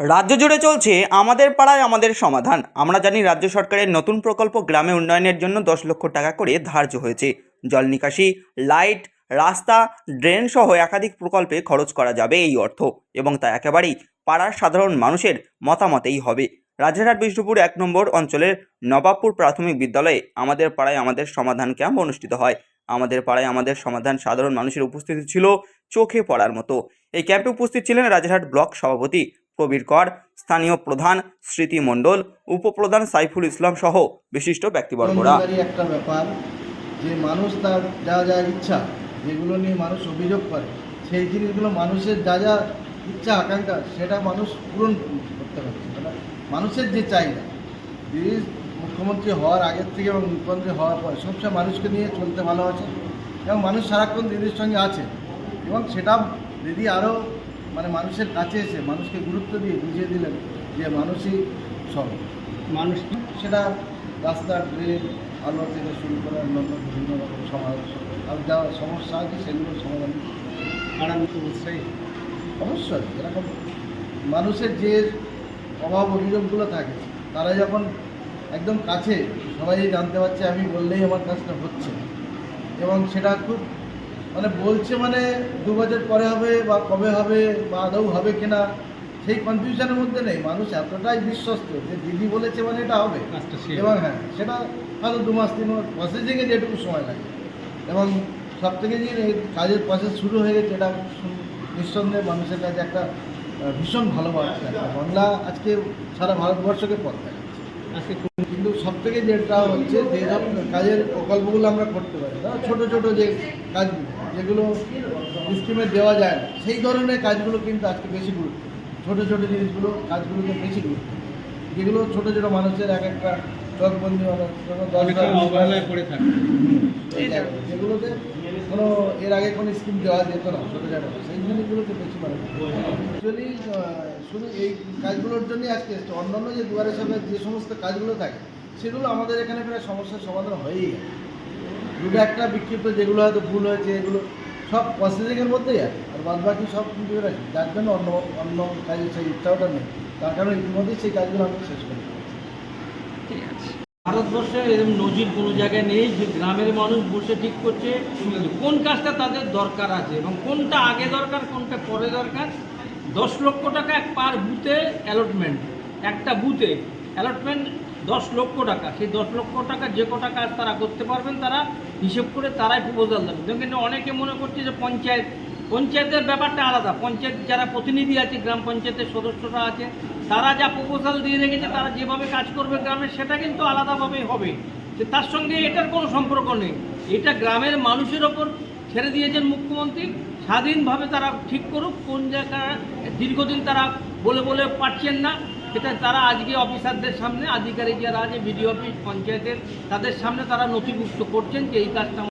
রাজ্য জুড়ে চলছে আমাদের পাড়ায় আমাদের সমাধান। আমরা জানি রাজ্য সরকারের নতুন প্রকল্প গ্রামে উন্নয়নের জন্য দশ লক্ষ টাকা করে ধার্য হয়েছে। জল নিকাশি, লাইট, রাস্তা, ড্রেন সহ একাধিক প্রকল্পে খরচ করা যাবে এই অর্থ এবং তা একেবারেই পাড়ার সাধারণ মানুষের মতামতেই হবে। রাজারহাট বিষ্ণুপুর এক নম্বর অঞ্চলের নবাবপুর প্রাথমিক বিদ্যালয়ে আমাদের পাড়ায় আমাদের সমাধান ক্যাম্প অনুষ্ঠিত হয়। আমাদের পাড়ায় আমাদের সমাধান সাধারণ মানুষের উপস্থিতি ছিল চোখে পড়ার মতো। এই ক্যাম্পে উপস্থিত ছিলেন রাজারহাট ব্লক সভাপতি প্রবীর কর, স্থানীয় প্রধান স্মৃতি মণ্ডল, উপপ্রধান সাইফুল ইসলাম সহ বিশিষ্ট ব্যক্তিবর্গরা। একটা ব্যাপার, যে মানুষ তার যা যা ইচ্ছা, যেগুলো নিয়ে মানুষ অভিযোগ করে, সেই জিনিসগুলো মানুষের যা যা ইচ্ছা, আকাঙ্ক্ষা, সেটা মানুষ পূরণ করতে পারছে। মানে মানুষের যে চাহিদা দিদি মুখ্যমন্ত্রী হওয়ার আগের থেকে এবং মুখ্যমন্ত্রী হওয়ার পরে, সবসময় মানুষকে নিয়ে চলতে ভালোবাসে এবং মানুষ সারাক্ষণ দিদির সঙ্গে আছে এবং সেটা দিদি আরও মানে মানুষের কাছে এসে মানুষকে গুরুত্ব দিয়ে বুঝিয়ে দিলেন যে মানুষই সব। মানুষ সেটা রাস্তা ড্রেন আলো থেকে শুরু করে অন্যান্য বিভিন্ন রকম সমাজ আর যা সমস্যা আছে সেগুলো সমাধান। হারানো তো উৎসাহী। অবশ্যই এরকম মানুষের যে অভাব অভিযোগগুলো থাকে তারা যখন একদম কাছে সবাই জানতে পারছে আমি বললেই আমার কাজটা হচ্ছে। এবং সেটা খুব মানে বলছে মানে দু বছর পরে হবে বা কবে হবে বা আদৌ হবে কিনা সেই কনফিউশনের মধ্যে নেই। মানুষ এতটাই বিশ্বস্ত যে দিদি বলেছে মানে এটা হবে। এবং হ্যাঁ সেটা হয়তো দু মাস তিন মাস প্রসেসিংয়ে যেটুকু সময় লাগে। এবং সব থেকে যে এই কাজের প্রসেস শুরু হয়ে গেছে এটা নিঃসন্দেহে মানুষের কাছে একটা ভীষণ ভালোবাসা বাংলা আজকে সারা ভারতবর্ষকে পথ দেখাচ্ছে। আজকে কিন্তু সব থেকে যেটা হচ্ছে যে কাজের প্রকল্পগুলো আমরা করতে পারি। ছোটো ছোটো যে কাজগুলো যেগুলো স্কিমে দেওয়া যায় না সেই ধরনের কাজগুলো কিন্তু আজকে বেশি গুরুত্ব। ছোটো ছোটো জিনিসগুলো কাজগুলোকে বেশি গুরুত্ব। যেগুলো ছোটো ছোটো মানুষের এক একটা চকবন্দি মানুষ পড়ে থাকে। যেগুলোতে কোনো এর আগে কোনো স্কিম দেওয়া যেত না ছোটো ছোটো সেই জিনিসগুলোতে বেশি মানুষ। অ্যাকচুয়ালি শুধু এই কাজগুলোর জন্যই আজকে এসছে। অন্যান্য যে দুয়ারে সরকার যে সমস্ত কাজগুলো থাকে সেগুলো আমাদের এখানে প্রায় সমস্যার সমাধান হয়েই গেছে। দুটো একটা বিক্ষিপ্ত যেগুলো হয়তো ভুল হয়েছে এগুলো সব প্রসেসিংয়ের মধ্যেই আছে। আর বাদ বাকি সব কিন্তু আছে। যার জন্য অন্য অন্য কাজের সেই ইচ্ছাটা নেই। তার কারণে ইতিমধ্যেই সেই কাজগুলো আমরা শেষ করে আছে। ভারতবর্ষে এরকম নজির কোনো জায়গায় নেই যে গ্রামের মানুষ বসে ঠিক করছে। কোন কাজটা তাদের দরকার আছে এবং কোনটা আগে দরকার কোনটা পরে দরকার? দশ লক্ষ টাকা এক পার বুথে অ্যালটমেন্ট একটা বুথে অ্যালটমেন্ট দশ লক্ষ টাকা। সেই দশ লক্ষ টাকা যে কটা কাজ তারা করতে পারবেন, তারা হিসেব করে তারাই প্রপোজাল দেবেন কিন্তু অনেকে মনে করছে যে পঞ্চায়েত পঞ্চায়েতের ব্যাপারটা আলাদা। পঞ্চায়েত যারা প্রতিনিধি আছে, গ্রাম পঞ্চায়েতের সদস্যরা আছে, তারা যা প্রপোজাল দিয়ে রেখেছে, তারা যেভাবে কাজ করবে গ্রামে, সেটা কিন্তু আলাদাভাবে হবে। যে তার সঙ্গে এটার কোনো সম্পর্ক নেই। এটা গ্রামের মানুষের ওপর ছেড়ে দিয়েছেন মুখ্যমন্ত্রী। স্বাধীনভাবে তারা ঠিক করুক, কোন জায়গায় দীর্ঘদিন তারা বলে বলে পারছেন না। সেটা তারা আজকে অফিসারদের সামনে আধিকারিক যারা আছে, বিডিও অফিস, পঞ্চায়েতের, তাদের সামনে তারা নথিভুক্ত করছেন যে এই কাজটা